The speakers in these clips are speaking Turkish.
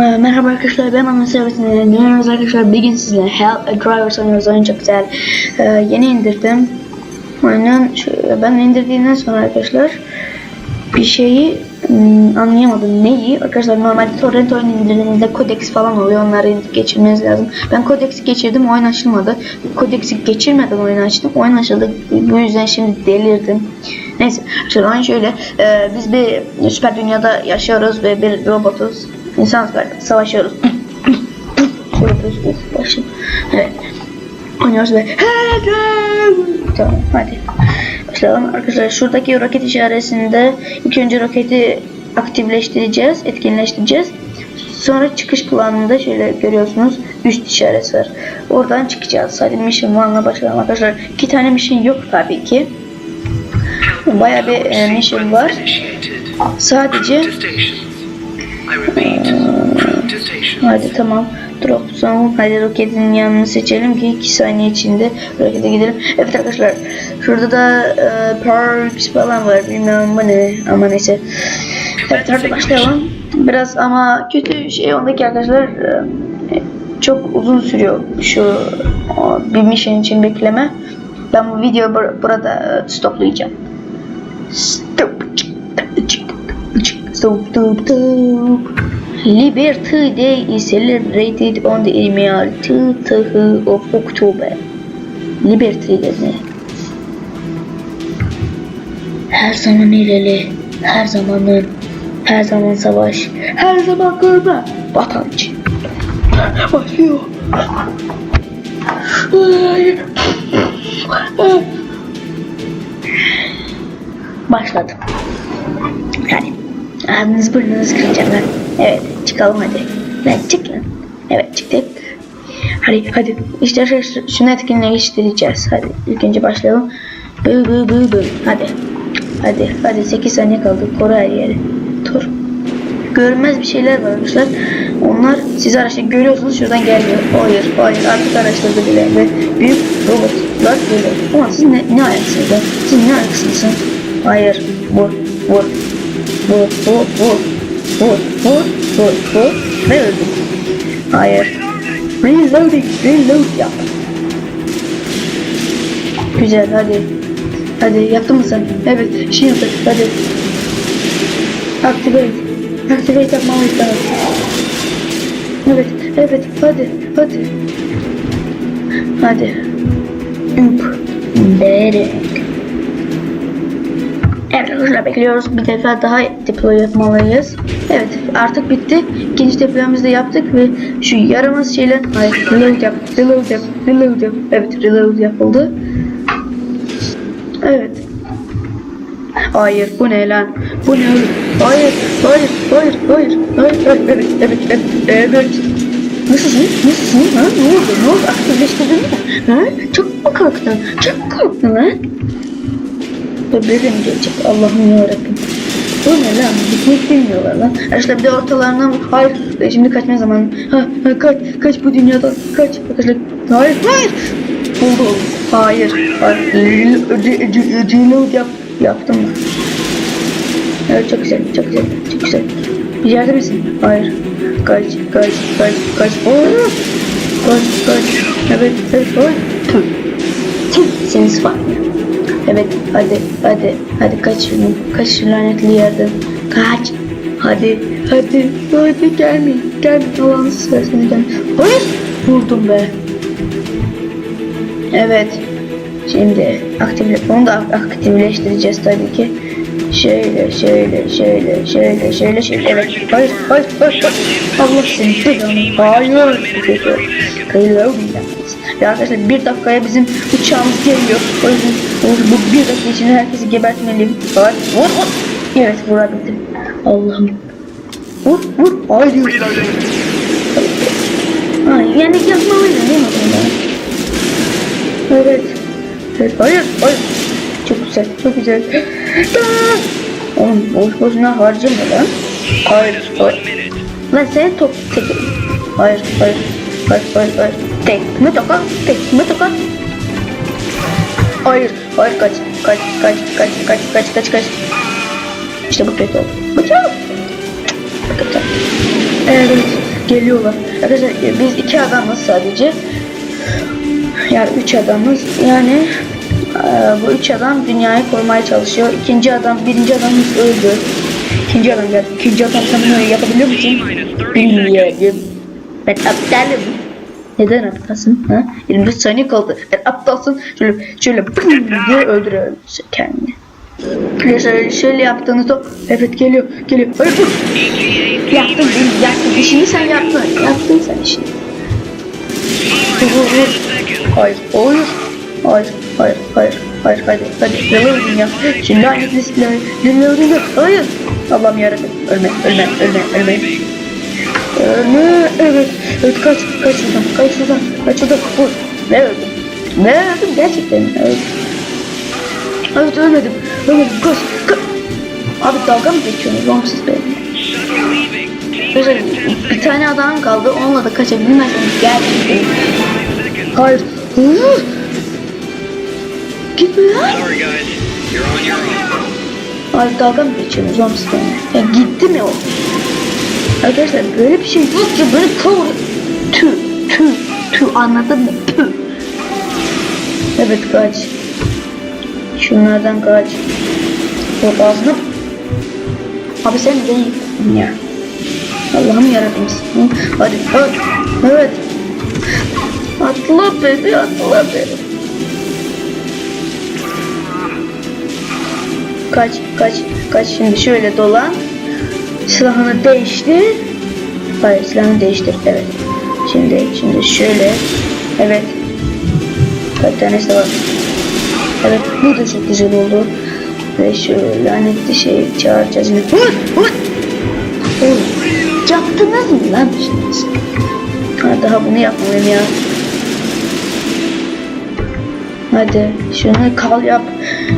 Ee, Merhaba arkadaşlar ben Anıl Servet'in Dinliyoruz arkadaşlar bugün sizinle Hell a Driver oynuyoruz. Oyun çok güzel. Ee, Yeni indirdim. Oyunun ben indirdiğinden sonra arkadaşlar Bir şeyi hmm, anlayamadım. Neyi? Arkadaşlar normalde torrent oyunu indirdiğinizde kodeks falan oluyor. Onları geçirmeniz lazım. Ben kodeksi geçirdim oyun açılmadı. Kodeksi geçirmeden oyun açtım. Oyun açıldı. Bu yüzden şimdi delirdim. Neyse arkadaşlar oyun şöyle e, biz bir süper dünyada yaşıyoruz ve bir robotuz İnsanlarla savaşıyoruz. Şöyle bir uf başım. Evet. Oynuyoruz ve Tamam hadi. Başlayalım arkadaşlar. Şuradaki roket işaretinde ilk önce roketi aktifleştireceğiz, etkinleştireceğiz. Sonra çıkış planında şöyle görüyorsunuz üst işaret var. Oradan çıkacağız. Hadi mission one'la başlayalım arkadaşlar. İki tane mission yok tabii ki. Baya bir e, mission var. Sadece Hadi tamam. Drop zone. Hadi roketin yanını seçelim ki 2 saniye içinde rokete gidelim. Evet arkadaşlar. Şurada da e, perks falan var. Bilmiyorum bu ne. Ama neyse. Evet hadi başlayalım. Biraz ama kötü şey ondaki arkadaşlar e, çok uzun sürüyor şu o, bir mission için bekleme. Ben bu videoyu bur- burada e, stoplayacağım. Stop. Stop, stop, stop. Liberty Day is celebrated on the 26th of October. Liberty Day? Her zaman ileri, her zamanın, her zaman savaş, her zaman kırma, vatan için. Başlıyor. Başladım. Hadi. Ağzınız burnunuz kıracağım lan. Evet çıkalım hadi. Lan çık. Evet çıktık. Hadi hadi. İşte şu, şu- şunu etkinleştireceğiz. Hadi ilk önce başlayalım. Bı bı bı bı. Hadi. Hadi hadi 8 saniye kaldı. Koru her yeri. Dur. Görünmez bir şeyler var arkadaşlar. Onlar siz araçta görüyorsunuz şuradan gelmiyor. Hayır hayır artık araçlarda bile ve büyük robotlar geliyor. Ama siz ne, ne ayaksınız? Siz ne ayaksınız? Hayır. Vur vur vur vur vur vur vur vur vur ve öldüm. Hayır. Reloading, reload yap. Güzel hadi. Hadi yaptın mı sen? Evet, shield et, hadi. Activate. Activate yapmamız lazım. Evet, evet, hadi, hadi. Hadi. Üp. Berek. Arkadaşlar bekliyoruz. Bir defa daha deploy yapmalıyız. Evet artık bitti. İkinci deployumuzu da yaptık ve şu yaramaz şeyler hayır reload yap, reload yap, reload yap. Evet reload yapıldı. Evet. Hayır bu ne lan? Bu ne? Hayır, hayır, hayır, hayır, hayır, hayır, evet, evet, evet, evet. Nasılsın? Nasılsın? Ha? Ne oldu? Ne oldu? Aktifleştirdin mi? Ha? Çok mu korktun? Çok mu korktun lan? Bebeğim gelecek Allah'ım yarabbim. Bu ne lan? Gitmek bilmiyorlar lan. Arkadaşlar bir de ortalarından hayır e, şimdi kaçma zamanı. Ha, ha kaç kaç bu dünyadan kaç arkadaşlar. Hayır hayır. Buldu. Hayır. Hayır. Reload yap. Yaptım mı? Evet çok güzel çok güzel çok güzel. Bir yerde misin? Hayır. Kaç kaç kaç kaç. Oo! Kaç kaç. Evet evet. Tüh. Tüh. Seni sıfatlı. Evet hadi hadi hadi kaç şunu kaç şu lanetli yerden. Kaç hadi hadi hadi gelme gelme Allah'ını seversen gelme hayır vurdum be. Evet şimdi aktifle onu da aktifleştireceğiz tabii ki. Şöyle şöyle şöyle şöyle şöyle şöyle evet. Hayır hayır hayır, hayır. Allah seni hayır bu kötü kıyıları ve arkadaşlar bir dakikaya bizim uçağımız geliyor. O yüzden bu, bir dakika içinde herkesi gebertmeliyim. Hayır. Vur vur. Evet vurabildim. Allah'ım. Vur vur. Reloading. Ay, yani yapmalıydım değil mi? Evet. evet. Hayır hayır. Çok güzel çok güzel. Oğlum boş boşuna harcama lan. Hayır hayır. Lan sen top tek. Hayır, hayır, hayır, hayır, hayır. Tekme tokat, tekme tokat. Hayır, hayır kaç, kaç, kaç, kaç, kaç, kaç, kaç, kaç. İşte bu kötü oldu. Bu kötü. Evet. Geliyorlar. Arkadaşlar biz iki adamız sadece. Yani üç adamız. Yani e, bu üç adam dünyayı korumaya çalışıyor. İkinci adam, birinci adamımız öldü. İkinci adam geldi. İkinci adam sen bunu yapabiliyor musun? Bilmiyorum. Ben aptalım. Neden aptalsın? Ha? 24 saniye kaldı. Ben aptalsın. Şöyle şöyle diye öldürüyorum kendini. Şöyle, şöyle yaptığınızda evet geliyor geliyor. Hayır dur. Yaptın? Yaptın. İşini sen yaptın. Yaptın sen işini. Hayır. Hayır. Hayır. Hayır. Hayır. Hayır. Hadi. Hadi. Reloading ya. Şimdi silahı. Reloading yap. Hayır. Allah'ım yarabbim. Ölme. Ölme. Ölme. Ölme. Ölme. Evet. Evet kaç. Kaç şuradan. Kaç şuradan. Kaç şuradan. Vur. Ne öldüm. Ne öldüm gerçekten. Evet. Evet ölmedim. Ölmedim. Kaç. Kaç. Abi dalga mı geçiyorsunuz oğlum siz? Güzel. Bir tane adam kaldı. Onunla da kaçabilmezseniz gerçekten. Hayır. Hı? Gitme lan. Abi dalga mı geçiyorsunuz oğlum siz? Ya gitti mi o? Arkadaşlar böyle bir şey yok böyle kavur. Tü tü tü anladın mı? Tü. Evet kaç. Şunlardan kaç. Yok ağzını. Abi sen yıktın ya? Allah'ım yarabbim. Hadi hadi. Evet. Atla beni atla beni. Kaç kaç kaç şimdi şöyle dolan. Silahını değiştir. Hayır silahını değiştir. Evet. Şimdi şimdi şöyle. Evet. Kaç tanesi var. Evet bu da çok güzel oldu. Ve şöyle lanetli şey çağıracağız yine. Vur vur. Oğlum yaptınız mı lan şimdi? Ha, daha bunu yapmayayım ya. Hadi şunu kal yap.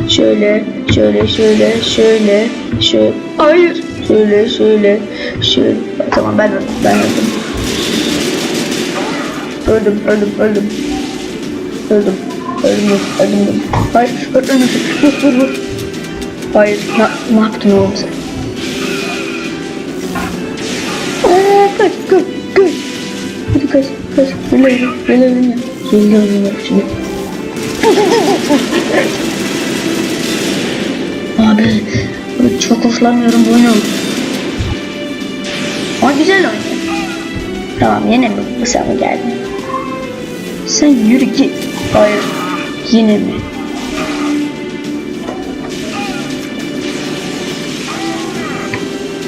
Şöyle, şöyle, şöyle, şöyle, şöyle. Hayır. Şöyle, şöyle, şöyle. Tamam ben öldüm, ben öldüm. Öldüm, öldüm, öldüm. Öldüm. Öldüm, öldüm. Hayır, öldüm. Vur, vur, vur. Hayır, ne, ne yaptın oğlum sen? Aa, kaç, kaç, kaç. Hadi kaç, kaç. Böyle, böyle, böyle. Böyle, böyle, şimdi. Abi, hoşlanmıyorum bu oyunu. Ama güzel oyun. Tamam yine mi bu sana geldin? Sen yürü git. Hayır. Yine mi?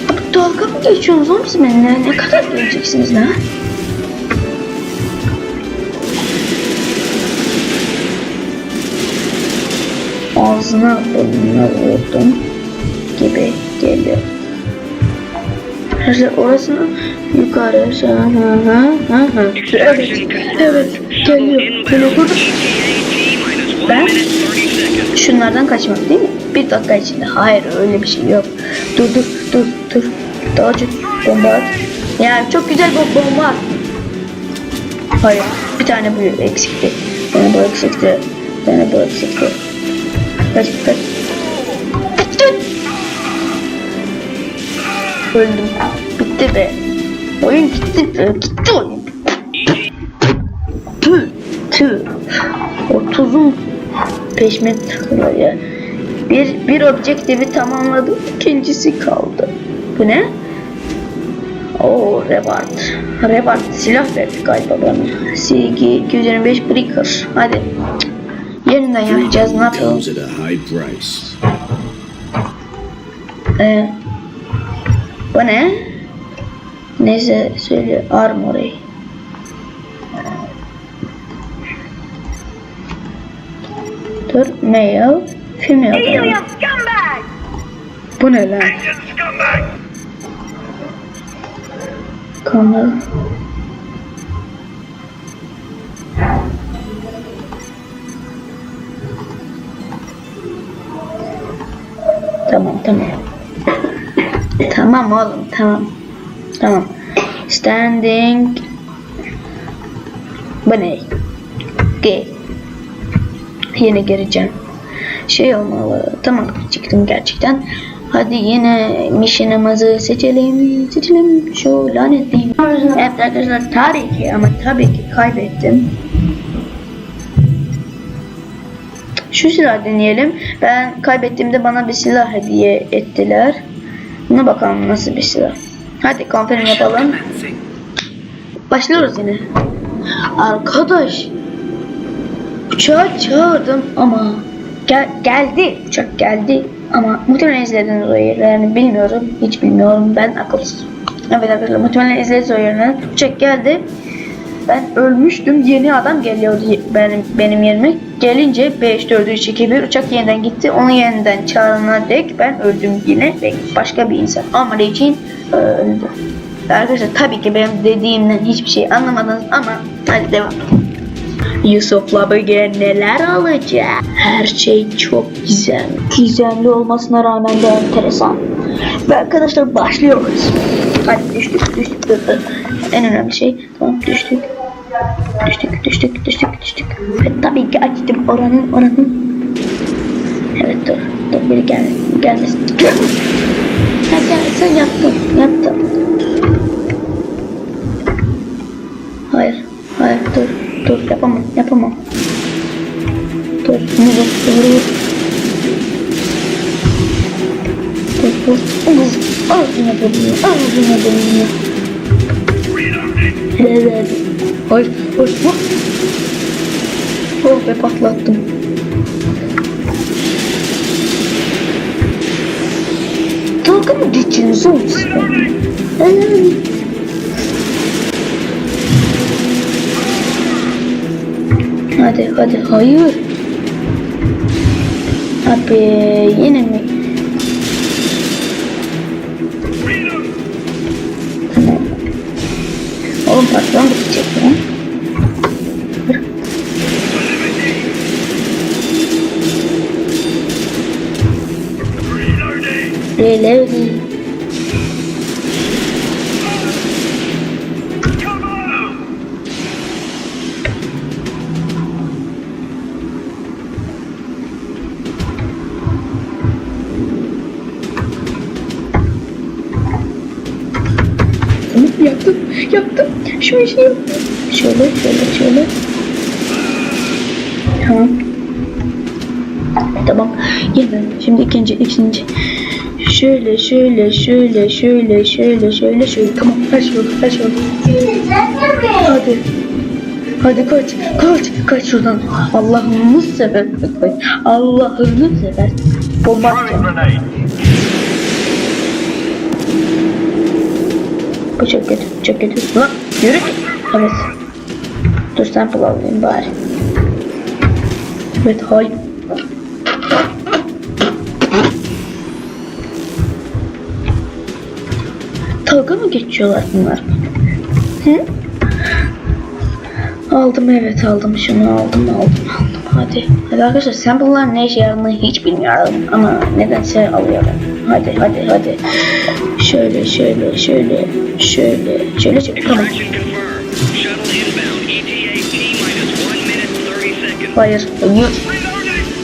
Abi dalga mı geçiyorsunuz oğlum siz benimle? Ne kadar göreceksiniz lan? ağzına burnuna vurdum gibi geliyor. Arkadaşlar orasını yukarı aşağı hı hı hı hı. Evet, evet geliyor. Geliyor burada. Ben şunlardan kaçmak değil mi? Bir dakika içinde. Hayır öyle bir şey yok. Dur dur dur dur. Daha çok bomba at. Yani çok güzel bir bomba at. Hayır. Bir tane bu eksikti. Tane bu eksikti. Tane bu eksikti. Kaç kaç. Bitti. Öldüm. Bitti be. Oyun gitti be. Gitti oyun. Tüh. 30'un peşime takılıyor ya. Bir, bir objektifi tamamladım. ikincisi kaldı. Bu ne? Oo reward. Reward silah verdi galiba bana. CG 225 Breaker. Hadi. Yeniden yapacağız. Ne yapalım? Ee, bu ne? Neyse söylüyor. Armory. Dur. Male. Female. Bu ne lan? Kamera. Tamam tamam. Tamam oğlum tamam. Tamam. Standing. Bu ne? G. Yine gireceğim. Şey olmalı. Tamam çıktım gerçekten. Hadi yine mission'ımızı seçelim. Seçelim şu lanetli. Evet arkadaşlar tabii ki ama tabii ki kaybettim. Şu silah deneyelim. Ben kaybettiğimde bana bir silah hediye ettiler. Buna bakalım nasıl bir silah. Hadi konferans yapalım. Başlıyoruz yine. Arkadaş. Uçağı çağırdım ama gel, geldi. Uçak geldi. Ama muhtemelen izlediniz o yerlerini bilmiyorum. Hiç bilmiyorum. Ben akılsız. Evet arkadaşlar muhtemelen izlediniz o yerlerini. Uçak geldi. Ben ölmüştüm. Yeni adam geliyordu benim, benim yerime. Gelince 5 4 3 2 1 uçak yeniden gitti. Onu yeniden çağırana dek ben öldüm yine ve başka bir insan olmadığı için e, öldü. Arkadaşlar tabii ki benim dediğimden hiçbir şey anlamadınız ama hadi devam. Yusuf'la bugün neler alacak? Her şey çok güzel. Gizemli olmasına rağmen de enteresan. Ve arkadaşlar başlıyoruz. Hadi düştük düştük. En önemli şey tamam düştük. Düştük düştük düştük düştük. Ve tabii ki açtım oranın oranın. Evet dur dur biri gel gelmesin. Ha gel sen yaptın yaptın. Hayır hayır dur dur yapamam yapamam. Dur bunu dur dur dur. Dur dur. Ağız, ağzına burnunu ağzına burnunu. Evet. Hayır hayır. Vur. Oh be patlattım. Dalga mı geçiyorsunuz oğlum siz? Hadi hadi hayır. Abi yine mi? Tamam yaptım. Yaptım. Şu işi yaptım. Şöyle şöyle şöyle. Tamam. Tamam. Yeniden. Şimdi ikinci ikinci. Şöyle şöyle şöyle şöyle şöyle şöyle şöyle. Tamam her şey oldu her. Hadi. Hadi kaç kaç kaç şuradan. Allah'ını sever. Allah'ını sever. Bomba atacağım. Bu çok kötü, çok kötü. Lan yürü. Evet. Dur sample alayım bari. Evet hay. Dalga mı geçiyorlar bunlar? Hı? Aldım evet aldım şunu aldım aldım aldım hadi. Hadi arkadaşlar sample'lar ne işe yaradığını hiç bilmiyorum ama nedense alıyorum. Hadi hadi hadi. Şöyle şöyle şöyle şöyle şöyle şöyle tamam. Extraction confirmed. Shuttle inbound. ETA T minus 1 minute 30 seconds. Hayır hayır.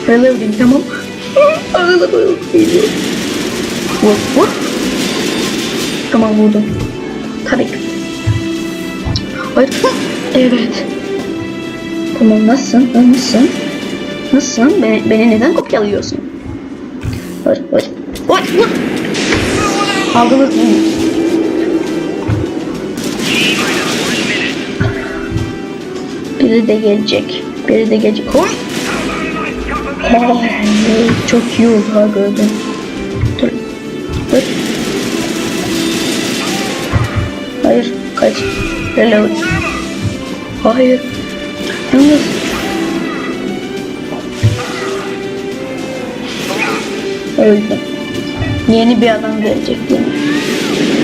Reloading tamam. Ağzı geliyor. Vur vur. Tamam vurdum. Tabii ki. Hayır. Evet. Tamam nasılsın? Nasılsın? Nasılsın? Beni, beni neden kopyalıyorsun? Hayır hayır. Hayır. Aldınız mı? Biri de gelecek. Biri de gelecek. Hoş. Oh, çok iyi oldu ha gördüm. Dur. Dur. Hayır. Kaç. Reload. Hayır. Yalnız. Öldüm. Yeni bir adam gelecek değil mi?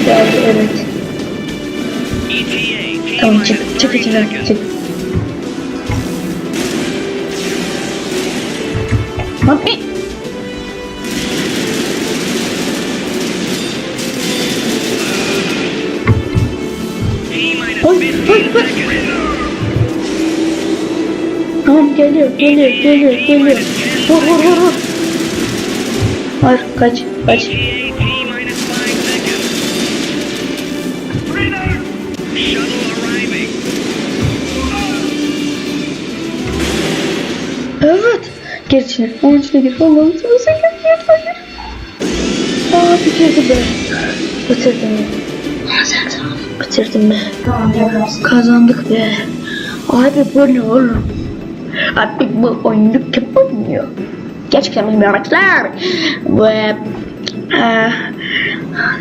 Geldi evet. Tamam çık. 30 Çık seconds. çık. Minus Oy, 15 oy, oy. Tamam geliyor geliyor geliyor geliyor. Vur vur vur vur. Hayır kaç. Kaç? Gir içine. Onun içine gir. Allah'ım seversen gir. Gir. Gir. Aa bitirdi be. Bitirdim be. Bitirdim be. Kazandık be. Abi bu ne oğlum? Abi bu oyunu kim oynuyor? Gerçekten bilmiyorum arkadaşlar. Ve eee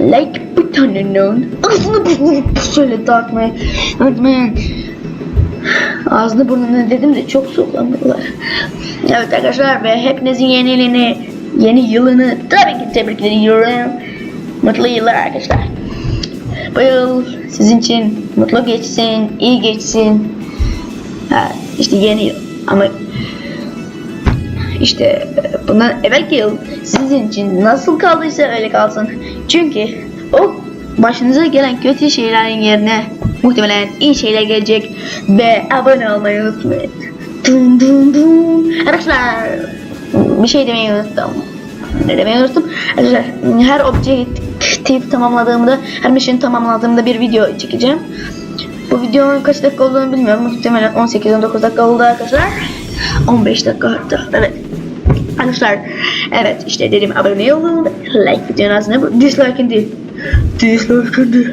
like butonunun ağzını şöyle dağıtmayı unutmayın. Ağzını burnunu dedim de çok soğuklandılar. Evet arkadaşlar ve hepinizin yeni yılını, yeni yılını tabii ki tebrik ediyorum. Mutlu yıllar arkadaşlar. Bu yıl sizin için mutlu geçsin, iyi geçsin. Ha, işte yeni yıl. Ama işte bundan evvelki yıl sizin için nasıl kaldıysa öyle kalsın. Çünkü o başınıza gelen kötü şeylerin yerine muhtemelen iyi şeyler gelecek ve abone olmayı unutmayın. Dun dun dun. Arkadaşlar bir şey demeyi unuttum. Ne demeyi unuttum? Arkadaşlar her objektif tamamladığımda, her mission tamamladığımda bir video çekeceğim. Bu videonun kaç dakika olduğunu bilmiyorum. Muhtemelen 18-19 dakika oldu arkadaşlar. 15 dakika hatta. Evet. Arkadaşlar evet işte dedim abone olun. Like videonun ağzına dislike'ın değil. Dislike'ın değil.